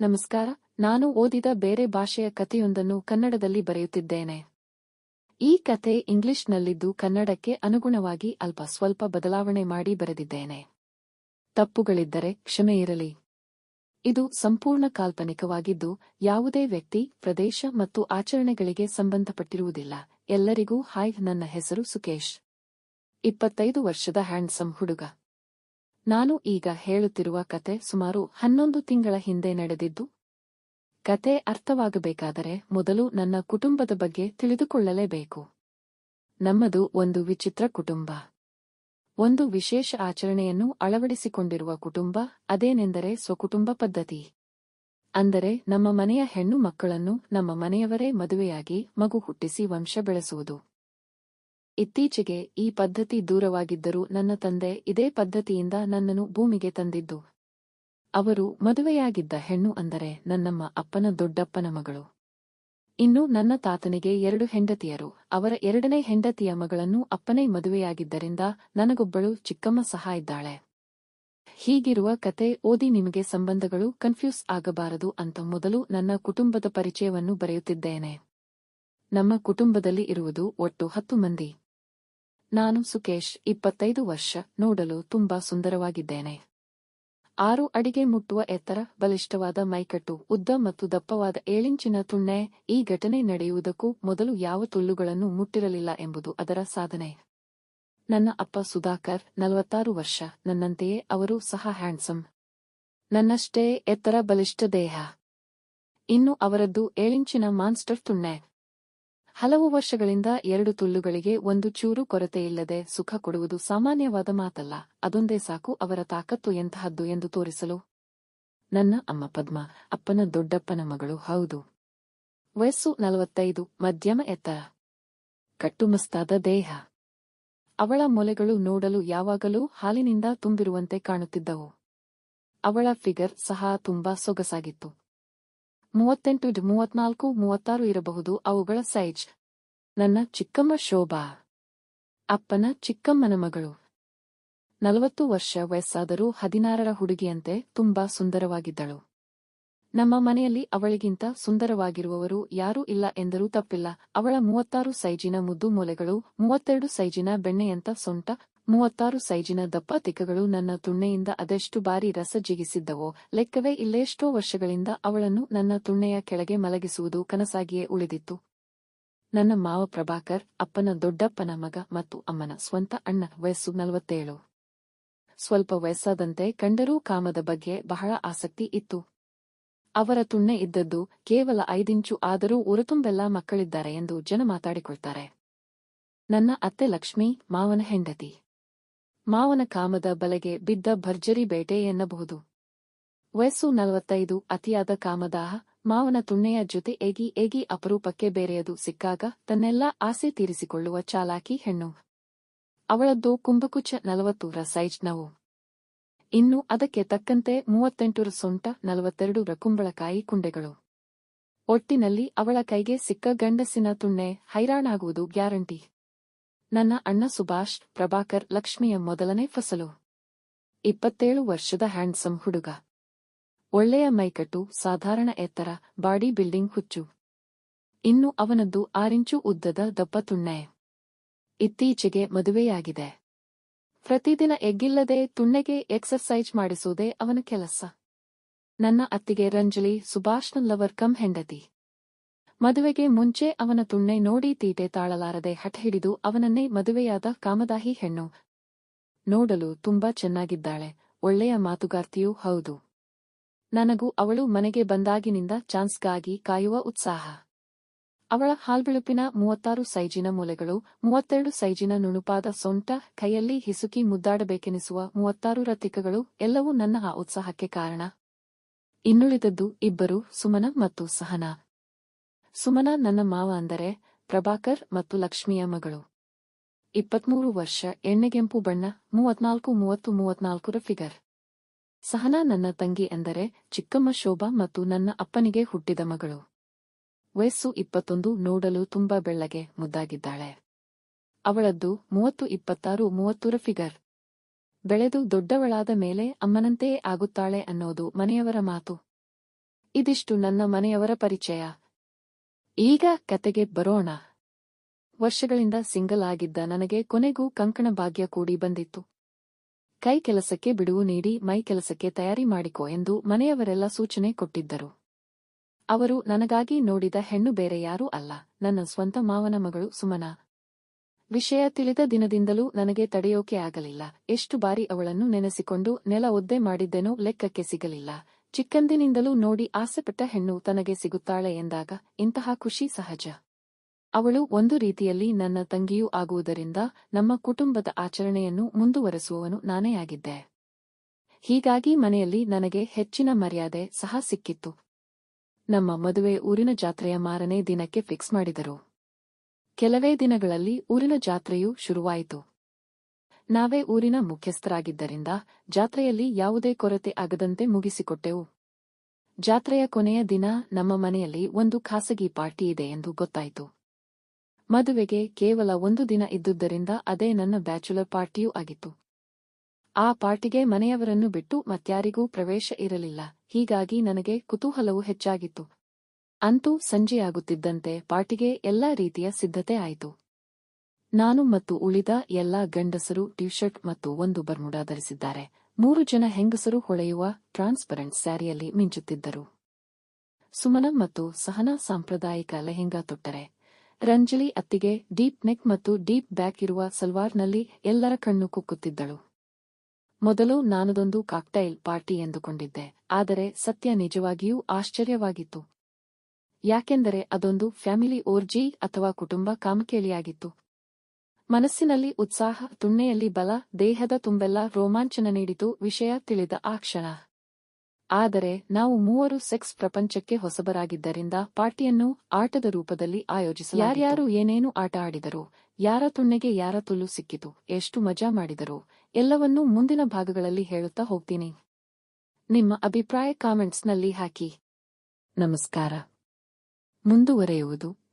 ನಮಸ್ಕಾರ, ನಾನು ಓದಿದ ಬೇರೆ ಭಾಷೆಯ ಕಥೆಯೊಂದನ್ನು ಕನ್ನಡದಲ್ಲಿ ಬರೆಯುತ್ತಿದ್ದೇನೆ. ಈ ಕಥೆ ಇಂಗ್ಲಿಷ್ನಲ್ಲಿದ್ದು ಕನ್ನಡಕ್ಕೆ ಅನುಗುಣವಾಗಿ ಅಲ್ಪ ಸ್ವಲ್ಪ ಬದಲಾವಣೆ ಮಾಡಿ ಬರೆದಿದ್ದೇನೆ. ತಪ್ಪುಗಳಿದ್ದರೆ ಕ್ಷಮೆ ಇರಲಿ. ಇದು ಸಂಪೂರ್ಣ ಕಾಲ್ಪನಿಕವಾಗಿದ್ದು, ಯಾವುದೇ ವ್ಯಕ್ತಿ, ಪ್ರದೇಶ ಮತ್ತು ಆಚರಣೆಗಳಿಗೆ ಸಂಬಂಧಪಟ್ಟಿರುವುದಿಲ್ಲ. ಎಲ್ಲರಿಗೂ ಹಾಯ್, ನನ್ನ ಹೆಸರು ಸುಕೇಶ್. ಇಪ್ಪತ್ತೈದು ವರ್ಷದ ಹ್ಯಾಂಡ್ಸಮ್ ಹುಡುಗ. ನಾನು ಈಗ ಹೇಳುತ್ತಿರುವ ಕತೆ ಸುಮಾರು ಹನ್ನೊಂದು ತಿಂಗಳ ಹಿಂದೆ ನಡೆದಿದ್ದು, ಕತೆ ಅರ್ಥವಾಗಬೇಕಾದರೆ ಮೊದಲು ನನ್ನ ಕುಟುಂಬದ ಬಗ್ಗೆ ತಿಳಿದುಕೊಳ್ಳಲೇಬೇಕು. ನಮ್ಮದು ಒಂದು ವಿಚಿತ್ರ ಕುಟುಂಬ. ಒಂದು ವಿಶೇಷ ಆಚರಣೆಯನ್ನು ಅಳವಡಿಸಿಕೊಂಡಿರುವ ಕುಟುಂಬ, ಅದೇನೆಂದರೆ ಸ್ವಕುಟುಂಬ ಪದ್ಧತಿ. ಅಂದರೆ ನಮ್ಮ ಮನೆಯ ಹೆಣ್ಣು ಮಕ್ಕಳನ್ನು ನಮ್ಮ ಮನೆಯವರೇ ಮದುವೆಯಾಗಿ ಮಗು ಹುಟ್ಟಿಸಿ ವಂಶ ಬೆಳೆಸುವುದು. ಇತ್ತೀಚೆಗೆ ಈ ಪದ್ಧತಿ ದೂರವಾಗಿದ್ದರೂ ನನ್ನ ತಂದೆ ಇದೇ ಪದ್ಧತಿಯಿಂದ ನನ್ನನ್ನು ಭೂಮಿಗೆ ತಂದಿದ್ದು. ಅವರು ಮದುವೆಯಾಗಿದ್ದ ಹೆಣ್ಣು ಅಂದರೆ ನನ್ನಮ್ಮ ಅಪ್ಪನ ದೊಡ್ಡಪ್ಪನ ಮಗಳು. ಇನ್ನು ನನ್ನ ತಾತನಿಗೆ ಎರಡು ಹೆಂಡತಿಯರು. ಅವರ ಎರಡನೇ ಹೆಂಡತಿಯ ಮಗಳನ್ನು ಅಪ್ಪನೇ ಮದುವೆಯಾಗಿದ್ದರಿಂದ ನನಗೊಬ್ಬಳು ಚಿಕ್ಕಮ್ಮ ಸಹ ಇದ್ದಾಳೆ. ಹೀಗಿರುವ ಕತೆ ಓದಿ ನಿಮಗೆ ಸಂಬಂಧಗಳು ಕನ್ಫ್ಯೂಸ್ ಆಗಬಾರದು ಅಂತ ಮೊದಲು ನನ್ನ ಕುಟುಂಬದ ಪರಿಚಯವನ್ನು ಬರೆಯುತ್ತಿದ್ದೇನೆ. ನಮ್ಮ ಕುಟುಂಬದಲ್ಲಿ ಇರುವುದು ಒಟ್ಟು ಹತ್ತು ಮಂದಿ. ನಾನು ಸುಕೇಶ್, ಇಪ್ಪತ್ತೈದು ವರ್ಷ, ನೋಡಲು ತುಂಬಾ ಸುಂದರವಾಗಿದ್ದೇನೆ. ಆರು ಅಡಿಗೆ ಮುಟ್ಟುವ ಎತ್ತರ, ಬಲಿಷ್ಠವಾದ ಮೈಕಟ್ಟು, ಉದ್ದ ಮತ್ತು ದಪ್ಪವಾದ ಏಳಿಂಚಿನ ತುಣ್ಣೆ, ಈ ಘಟನೆ ನಡೆಯುವುದಕ್ಕೂ ಮೊದಲು ಯಾವ ತುಳ್ಳುಗಳನ್ನು ಮುಟ್ಟಿರಲಿಲ್ಲ ಎಂಬುದು ಅದರ ಸಾಧನೆ. ನನ್ನ ಅಪ್ಪ ಸುಧಾಕರ್, ನಲವತ್ತಾರು ವರ್ಷ, ನನ್ನಂತೆಯೇ ಅವರು ಸಹ ಹ್ಯಾಂಡ್ಸಮ್. ನನ್ನಷ್ಟೇ ಎತ್ತರ ಬಲಿಷ್ಠ ದೇಹ. ಇನ್ನು ಅವರದ್ದು ಏಳಿಂಚಿನ ಮಾನ್ಸ್ಟರ್ ತುಣ್ಣೆ. ಹಲವು ವರ್ಷಗಳಿಂದ ಎರಡು ತುಳ್ಳುಗಳಿಗೆ ಒಂದು ಚೂರು ಕೊರತೆಯಿಲ್ಲದೆ ಸುಖ ಕೊಡುವುದು ಸಾಮಾನ್ಯವಾದ ಮಾತಲ್ಲ, ಅದೊಂದೇ ಸಾಕು ಅವರ ತಾಕತ್ತು ಎಂತಹದ್ದು ಎಂದು ತೋರಿಸಲು. ನನ್ನ ಅಮ್ಮ ಪದ್ಮ, ಅಪ್ಪನ ದೊಡ್ಡಪ್ಪನ ಮಗಳು, ಹೌದು. ವಯಸ್ಸು ನಲವತ್ತೈದು, ಮಧ್ಯಮ ಎತ್ತರ. ಕಟ್ಟುಮಸ್ತಾದ ದೇಹ. ಅವಳ ಮೊಲೆಗಳು ನೋಡಲು ಯಾವಾಗಲೂ ಹಾಲಿನಿಂದ ತುಂಬಿರುವಂತೆ ಕಾಣುತ್ತಿದ್ದವು. ಅವಳ ಫಿಗರ್ ಸಹ ತುಂಬಾ ಸೊಗಸಾಗಿತ್ತು. ಮೂವತ್ತೆಂಟು ಮೂವತ್ನಾಲ್ಕು ಮೂವತ್ತಾರು ಇರಬಹುದು, ಅವುಗಳ ಸೈಜ್. ನನ್ನ ಚಿಕ್ಕಮ್ಮ ಶೋಭಾ. ಅಪ್ಪನ ಚಿಕ್ಕಮ್ಮನ ಮಗಳು. ನಲವತ್ತು ವರ್ಷ ವಯಸ್ಸಾದರೂ ಹದಿನಾರರ ಹುಡುಗಿಯಂತೆ ತುಂಬಾ ಸುಂದರವಾಗಿದ್ದಳು. ನಮ್ಮ ಮನೆಯಲ್ಲಿ ಅವಳಿಗಿಂತ ಸುಂದರವಾಗಿರುವವರು ಯಾರೂ ಇಲ್ಲ ಎಂದರೂ ತಪ್ಪಿಲ್ಲ. ಅವಳ ಮೂವತ್ತಾರು ಸೈಜಿನ ಮುದ್ದು ಮೂಲೆಗಳು, ಮೂವತ್ತೆರಡು ಸೈಜಿನ ಬೆಣ್ಣೆಯಂತ ಸೊಂಟ ಮೂವತ್ತಾರು ಸೈಜಿನ ದಪ್ಪ ತಿಕ್ಕಗಳು ನನ್ನ ತುಣ್ಣೆಯಿಂದ ಅದೆಷ್ಟು ಬಾರಿ ರಸ ಜಿಗಿಸಿದ್ದವೋ, ಲೆಕ್ಕವೇ ಇಲ್ಲೆಷ್ಟೋ ವರ್ಷಗಳಿಂದ ಅವಳನ್ನು ನನ್ನ ತುಣ್ಣೆಯ ಕೆಳಗೆ ಮಲಗಿಸುವುದು ಕನಸಾಗಿಯೇ ಉಳಿದಿತ್ತು. ನನ್ನ ಮಾವ ಪ್ರಭಾಕರ್, ಅಪ್ಪನ ದೊಡ್ಡಪ್ಪನ ಮಗ ಮತ್ತು ಅಮ್ಮನ ಸ್ವಂತ ಅಣ್ಣ, ವಯಸ್ಸು ನಲವತ್ತೇಳು. ಸ್ವಲ್ಪ ವಯಸ್ಸಾದಂತೆ ಕಂಡರೂ ಕಾಮದ ಬಗ್ಗೆ ಬಹಳ ಆಸಕ್ತಿ ಇತ್ತು. ಅವರ ತುಣ್ಣೆ ಇದ್ದದ್ದು ಕೇವಲ ಐದಿಂಚು ಆದರೂ ಉರತುಂಬೆಲ್ಲ ಮಕ್ಕಳಿದ್ದಾರೆ ಎಂದು ಜನ ಮಾತಾಡಿಕೊಳ್ತಾರೆ. ನನ್ನ ಅತ್ತೆ ಲಕ್ಷ್ಮಿ, ಮಾವನ ಹೆಂಡತಿ. ಮಾವನ ಕಾಮದ ಬಲೆಗೆ ಬಿದ್ದ ಭರ್ಜರಿ ಬೇಟೆ ಎನ್ನಬಹುದು. ವಯಸ್ಸು ನಲವತ್ತೈದು, ಅತಿಯಾದ ಕಾಮದಾಹ, ಮಾವನ ತುಣ್ಣೆಯ ಜೊತೆ ಏಗಿ ಏಗಿ ಅಪರೂಪಕ್ಕೆ ಬೇರೆಯದು ಸಿಕ್ಕಾಗ ತನ್ನೆಲ್ಲ ಆಸೆ ತೀರಿಸಿಕೊಳ್ಳುವ ಚಾಲಾಕಿ ಹೆಣ್ಣು. ಅವಳದ್ದು ಕುಂಭಕುಚ ನಲವತ್ತೂರ ಸೈಜ್ ನವು ಇನ್ನು ಅದಕ್ಕೆ ತಕ್ಕಂತೆ ಮೂವತ್ತೆಂಟುರ ಸೊಂಟ ನಲವತ್ತೆರಡು ಕುಂಬಳಕಾಯಿ ಕುಂಡೆಗಳು. ಒಟ್ಟಿನಲ್ಲಿ ಅವಳ ಕೈಗೆ ಸಿಕ್ಕ ಗಂಡಸಿನ ತುಣ್ಣೆ ಹೈರಾಣಾಗುವುದು ಗ್ಯಾರಂಟಿ. ನನ್ನ ಅಣ್ಣ ಸುಭಾಷ್, ಪ್ರಭಾಕರ್ ಲಕ್ಷ್ಮಿಯ ಮೊದಲನೇ ಫಸಲು. ಇಪ್ಪತ್ತೇಳು ವರ್ಷದ ಹ್ಯಾಂಡ್ಸಮ್ ಹುಡುಗ. ಒಳ್ಳೆಯ ಮೈಕಟ್ಟು, ಸಾಧಾರಣ ಎತ್ತರ, ಬಾಡಿ ಬಿಲ್ಡಿಂಗ್ ಹುಚ್ಚು. ಇನ್ನು ಅವನದ್ದು ಆರಿಂಚು ಉದ್ದದ ದಪ್ಪ ತುಣ್ಣೆ. ಇತ್ತೀಚೆಗೆ ಮದುವೆಯಾಗಿದೆ. ಪ್ರತಿದಿನ ಎಗ್ಗಿಲ್ಲದೆ ತುಣ್ಣೆಗೆ ಎಕ್ಸರ್ಸೈಜ್ ಮಾಡಿಸುವುದೇ ಅವನ ಕೆಲಸ. ನನ್ನ ಅತ್ತಿಗೆ ರಂಜಲಿ, ಸುಭಾಷ್ನ ಲವರ್ ಕಮ್ ಹೆಂಡತಿ. ಮದುವೆಗೆ ಮುಂಚೆ ಅವನ ತುಣ್ಣೆ ನೋಡಿ ತೀಟೆ ತಾಳಲಾರದೆ ಹಠ ಹಿಡಿದು ಅವನನ್ನೇ ಮದುವೆಯಾದ ಕಾಮದಾಹಿ ಹೆಣ್ಣು. ನೋಡಲು ತುಂಬಾ ಚೆನ್ನಾಗಿದ್ದಾಳೆ, ಒಳ್ಳೆಯ ಮಾತುಗಾರ್ತಿಯೂ ಹೌದು. ನನಗೂ ಅವಳು ಮನೆಗೆ ಬಂದಾಗಿನಿಂದ ಚಾನ್ಸ್ಗಾಗಿ ಕಾಯುವ ಉತ್ಸಾಹ. ಅವಳ ಹಾಲ್ಬಿಳುಪಿನ ಮೂವತ್ತಾರು ಸೈಜಿನ ಮೂಲೆಗಳು, ಮೂವತ್ತೆರಡು ಸೈಜಿನ ನುಣುಪಾದ ಸೊಂಟ, ಕೈಯಲ್ಲಿ ಹಿಸುಕಿ ಮುದ್ದಾಡಬೇಕೆನಿಸುವ ಮೂವತ್ತಾರು ರತಿಕಗಳು ಎಲ್ಲವೂ ನನ್ನ ಆ ಉತ್ಸಾಹಕ್ಕೆ ಕಾರಣ. ಇನ್ನುಳಿದದ್ದು ಇಬ್ಬರು ಸುಮನ ಮತ್ತು ಸಹನಾ. ಸುಮನ ನನ್ನ ಮಾವ ಅಂದರೆ ಪ್ರಭಾಕರ್ ಮತ್ತು ಲಕ್ಷ್ಮಿಯ ಮಗಳು. ಇಪ್ಪತ್ಮೂರು ವರ್ಷ ಎಣ್ಣೆಗೆಂಪು ಬಣ್ಣ, ಮೂವತ್ನಾಲ್ಕು, ಮೂವತ್ತು ಮೂವತ್ನಾಲ್ಕರ ಫಿಗರ್. ಸಹನಾ ನನ್ನ ತಂಗಿ ಎಂದರೆ ಚಿಕ್ಕಮ್ಮ ಶೋಭಾ ಮತ್ತು ನನ್ನ ಅಪ್ಪನಿಗೆ ಹುಟ್ಟಿದ ಮಗಳು. ವಯಸ್ಸು ಇಪ್ಪತ್ತೊಂದು, ನೋಡಲು ತುಂಬಾ ಬೆಳ್ಳಗೆ, ಮುದ್ದಾಗಿದ್ದಾಳೆ. ಅವಳದ್ದು ಮೂವತ್ತು, ಇಪ್ಪತ್ತಾರು ಮೂವತ್ತರ ಫಿಗರ್. ಬೆಳೆದು ದೊಡ್ಡವಳಾದ ಮೇಲೆ ಅಮ್ಮನಂತೆಯೇ ಆಗುತ್ತಾಳೆ ಅನ್ನೋದು ಮನೆಯವರ ಮಾತು. ಇದಿಷ್ಟು ನನ್ನ ಮನೆಯವರ ಪರಿಚಯ. ಈಗ ಕತೆಗೆ ಬರೋಣ. ವರ್ಷಗಳಿಂದ ಸಿಂಗಲ್ ಆಗಿದ್ದ ನನಗೆ ಕೊನೆಗೂ ಕಂಕಣ ಭಾಗ್ಯ ಕೂಡಿ ಬಂದಿತ್ತು. ಕೈ ಕೆಲಸಕ್ಕೆ ಬಿಡುವು ನೀಡಿ ಮೈ ಕೆಲಸಕ್ಕೆ ತಯಾರಿ ಮಾಡಿಕೊ ಎಂದು ಮನೆಯವರೆಲ್ಲ ಸೂಚನೆ ಕೊಟ್ಟಿದ್ದರು. ಅವರು ನನಗಾಗಿ ನೋಡಿದ ಹೆಣ್ಣು ಬೇರೆ ಯಾರೂ ಅಲ್ಲ, ನನ್ನ ಸ್ವಂತ ಮಾವನ ಮಗಳು ಸುಮನಾ. ವಿಷಯ ತಿಳಿದ ದಿನದಿಂದಲೂ ನನಗೆ ತಡೆಯೋಕೆ ಆಗಲಿಲ್ಲ, ಎಷ್ಟು ಬಾರಿ ಅವಳನ್ನು ನೆನೆಸಿಕೊಂಡು ನೆಲ ಒದ್ದೆ ಮಾಡಿದ್ದೆನೋ ಲೆಕ್ಕಕ್ಕೆ ಸಿಗಲಿಲ್ಲ. ಚಿಕ್ಕಂದಿನಿಂದಲೂ ನೋಡಿ ಆಸೆಪಟ್ಟ ಹೆಣ್ಣು ತನಗೆ ಸಿಗುತ್ತಾಳೆ ಎಂದಾಗ ಇಂತಹ ಖುಷಿ ಸಹಜ. ಅವಳು ಒಂದು ರೀತಿಯಲ್ಲಿ ನನ್ನ ತಂಗಿಯೂ ಆಗುವುದರಿಂದ ನಮ್ಮ ಕುಟುಂಬದ ಆಚರಣೆಯನ್ನು ಮುಂದುವರೆಸುವವನು ನಾನೇ ಆಗಿದ್ದೆ. ಹೀಗಾಗಿ ಮನೆಯಲ್ಲಿ ನನಗೆ ಹೆಚ್ಚಿನ ಮರ್ಯಾದೆ ಸಹ ಸಿಕ್ಕಿತ್ತು. ನಮ್ಮ ಮದುವೆ ಊರಿನ ಜಾತ್ರೆಯ ಮಾರನೇ ದಿನಕ್ಕೆ ಫಿಕ್ಸ್ ಮಾಡಿದರು. ಕೆಲವೇ ದಿನಗಳಲ್ಲಿ ಊರಿನ ಜಾತ್ರೆಯೂ ಶುರುವಾಯಿತು. ನಾವೇ ಊರಿನ ಮುಖ್ಯಸ್ಥರಾಗಿದ್ದರಿಂದ ಜಾತ್ರೆಯಲ್ಲಿ ಯಾವುದೇ ಕೊರತೆ ಆಗದಂತೆ ಮುಗಿಸಿಕೊಟ್ಟೆವು. ಜಾತ್ರೆಯ ಕೊನೆಯ ದಿನ ನಮ್ಮ ಮನೆಯಲ್ಲಿ ಒಂದು ಖಾಸಗಿ ಪಾರ್ಟಿ ಇದೆ ಎಂದು ಗೊತ್ತಾಯಿತು. ಮದುವೆಗೆ ಕೇವಲ ಒಂದು ದಿನ ಇದ್ದುದರಿಂದ ಅದೇ ನನ್ನ ಬ್ಯಾಚುಲರ್ ಪಾರ್ಟಿಯೂ ಆಗಿತ್ತು. ಆ ಪಾರ್ಟಿಗೆ ಮನೆಯವರನ್ನು ಬಿಟ್ಟು ಮತ್ಯಾರಿಗೂ ಪ್ರವೇಶ ಇರಲಿಲ್ಲ. ಹೀಗಾಗಿ ನನಗೆ ಕುತೂಹಲವು ಹೆಚ್ಚಾಗಿತ್ತು. ಅಂತೂ ಸಂಜೆಯಾಗುತ್ತಿದ್ದಂತೆ ಪಾರ್ಟಿಗೆ ಎಲ್ಲಾ ರೀತಿಯ ಸಿದ್ಧತೆ ಆಯಿತು. ನಾನು ಮತ್ತು ಉಳಿದ ಎಲ್ಲಾ ಗಂಡಸರು ಟೀಶರ್ಟ್ ಮತ್ತು ಒಂದು ಬರ್ಮುಡಾ ಧರಿಸಿದ್ದಾರೆ. ಮೂರು ಜನ ಹೆಂಗಸರು ಹೊಳೆಯುವ ಟ್ರಾನ್ಸ್ಪರೆಂಟ್ ಸ್ಯಾರಿಯಲ್ಲಿ ಮಿಂಚುತ್ತಿದ್ದರು. ಸುಮನ ಮತ್ತು ಸಹನಾ ಸಾಂಪ್ರದಾಯಿಕ ಲೆಹೆಂಗಾ ತೊಟ್ಟರೆ. ರಂಜಲಿ ಅತ್ತಿಗೆ ಡೀಪ್ ನೆಕ್ ಮತ್ತು ಡೀಪ್ ಬ್ಯಾಕ್ ಇರುವ ಸಲ್ವಾರ್ನಲ್ಲಿ ಎಲ್ಲರ ಕಣ್ಣು ಕುಕ್ಕುತ್ತಿದ್ದಳು. ಮೊದಲು ನಾನದೊಂದು ಕಾಕ್ಟೈಲ್ ಪಾರ್ಟಿ ಎಂದುಕೊಂಡಿದ್ದೆ, ಆದರೆ ಸತ್ಯ ನಿಜವಾಗಿಯೂ ಆಶ್ಚರ್ಯವಾಗಿತ್ತು. ಯಾಕೆಂದರೆ ಅದೊಂದು ಫ್ಯಾಮಿಲಿ ಓರ್ಜಿ ಅಥವಾ ಕುಟುಂಬ ಕಾಮಕೇಳಿಯಾಗಿತ್ತು. ಮನಸ್ಸಿನಲ್ಲಿ ಉತ್ಸಾಹ, ತುಣ್ಣೆಯಲ್ಲಿ ಬಲ, ದೇಹದ ತುಂಬೆಲ್ಲ ರೋಮಾಂಚನ ನೀಡಿತು, ವಿಷಯ ತಿಳಿದ ಆ ಕ್ಷಣ. ಆದರೆ, ನಾವು ಮೂವರು ಸೆಕ್ಸ್ ಪ್ರಪಂಚಕ್ಕೆ ಹೊಸಬರಾಗಿದ್ದರಿಂದ ಪಾರ್ಟಿಯನ್ನು ಆಟದ ರೂಪದಲ್ಲಿ ಆಯೋಜಿಸಿ ಯಾರ್ಯಾರು ಏನೇನು ಆಟ ಆಡಿದರು, ಯಾರ ತುಣ್ಣೆಗೆ ಯಾರ ತುಲ್ಲು ಸಿಕ್ಕಿತು, ಎಷ್ಟು ಮಜಾ ಮಾಡಿದರು, ಎಲ್ಲವನ್ನೂ ಮುಂದಿನ ಭಾಗಗಳಲ್ಲಿ ಹೇಳುತ್ತಾ ಹೋಗ್ತೀನಿ. ನಿಮ್ಮ ಅಭಿಪ್ರಾಯ ಕಾಮೆಂಟ್ಸ್ನಲ್ಲಿ ಹಾಕಿ. ನಮಸ್ಕಾರ. ಮುಂದುವರೆಯುವುದು